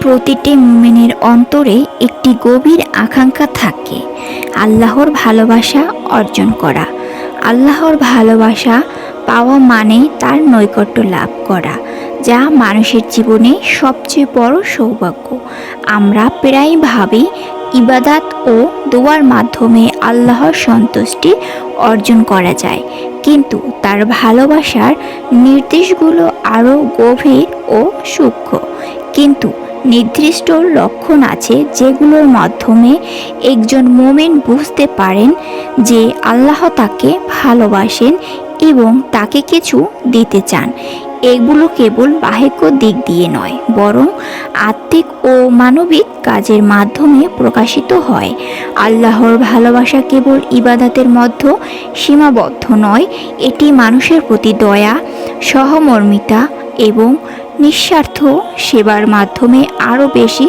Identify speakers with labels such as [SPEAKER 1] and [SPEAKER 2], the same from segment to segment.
[SPEAKER 1] প্রতিটি মুমিনের অন্তরে একটি গভীর আকাঙ্ক্ষা থাকে। আল্লাহর ভালোবাসা অর্জন করা। আল্লাহর ভালোবাসা পাওয়া মানে তার নৈকট্য লাভ করা, যা মানুষের জীবনে সবচেয়ে বড় সৌভাগ্য। আমরা প্রায় ভাবি, ইবাদাত ও দোয়ার মাধ্যমে আল্লাহর সন্তুষ্টি অর্জন করা যায়। কিন্তু তার ভালোবাসার নির্দেশগুলো আরও গভীর ও সূক্ষ্ম। কিন্তু নির্দিষ্ট লক্ষণ আছে যেগুলোর মাধ্যমে একজন মোমেন বুঝতে পারেন যে আল্লাহ তাকে ভালোবাসেন এবং তাকে কিছু দিতে চান। এগুলো কেবল বাহিক দিক দিয়ে নয়, বরং আত্মিক ও মানবিক কাজের মাধ্যমে প্রকাশিত হয়। আল্লাহর ভালোবাসা কেবল ইবাদাতের মধ্যে সীমাবদ্ধ নয়, এটি মানুষের প্রতি দয়া, সহমর্মিতা এবং নিঃস্বার্থ সেবার মাধ্যমে আরও বেশি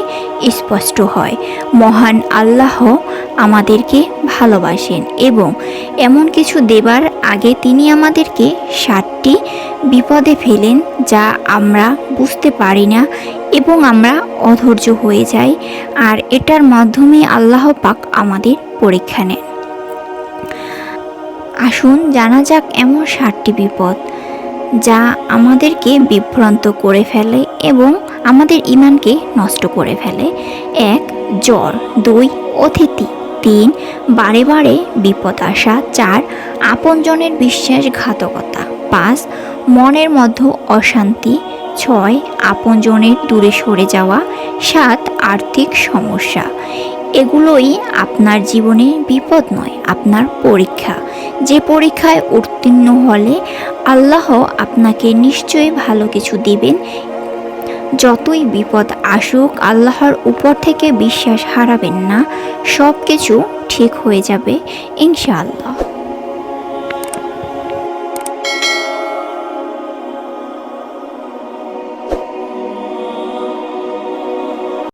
[SPEAKER 1] স্পষ্ট হয়। মহান আল্লাহ আমাদেরকে ভালোবাসেন এবং এমন কিছু দেবার আগে তিনি আমাদেরকে ষাটটি বিপদে ফেলেন যা আমরা বুঝতে পারি না এবং আমরা অধৈর্য হয়ে যাই আর এটার মাধ্যমে আল্লাহ পাক আমাদের পরীক্ষা নেন। আসুন জানা যাক এমন সাতটি বিপদ যা আমাদেরকে বিভ্রান্ত করে ফেলে এবং আমাদের ইমানকে নষ্ট করে ফেলে। এক, জ্বর। দুই, অতিথি। তিন, বারে বারে বিপদ আসা। চার, আপনজনের বিশ্বাসঘাতকতা। পাঁচ, মনের মধ্যে অশান্তি। ছয়, আপনজনের দূরে সরে যাওয়া। সাত, আর্থিক সমস্যা। এগুলোই আপনার জীবনে বিপদ নয়, আপনার পরীক্ষা। যে পরীক্ষায় উত্তীর্ণ হলে আল্লাহ আপনাকে নিশ্চয়ই ভালো কিছু দিবেন। যতই বিপদ আসুক, আল্লাহর উপর থেকে বিশ্বাস হারাবেন না সব কিছু ঠিক হয়ে যাবে, ইনশাআল্লাহ।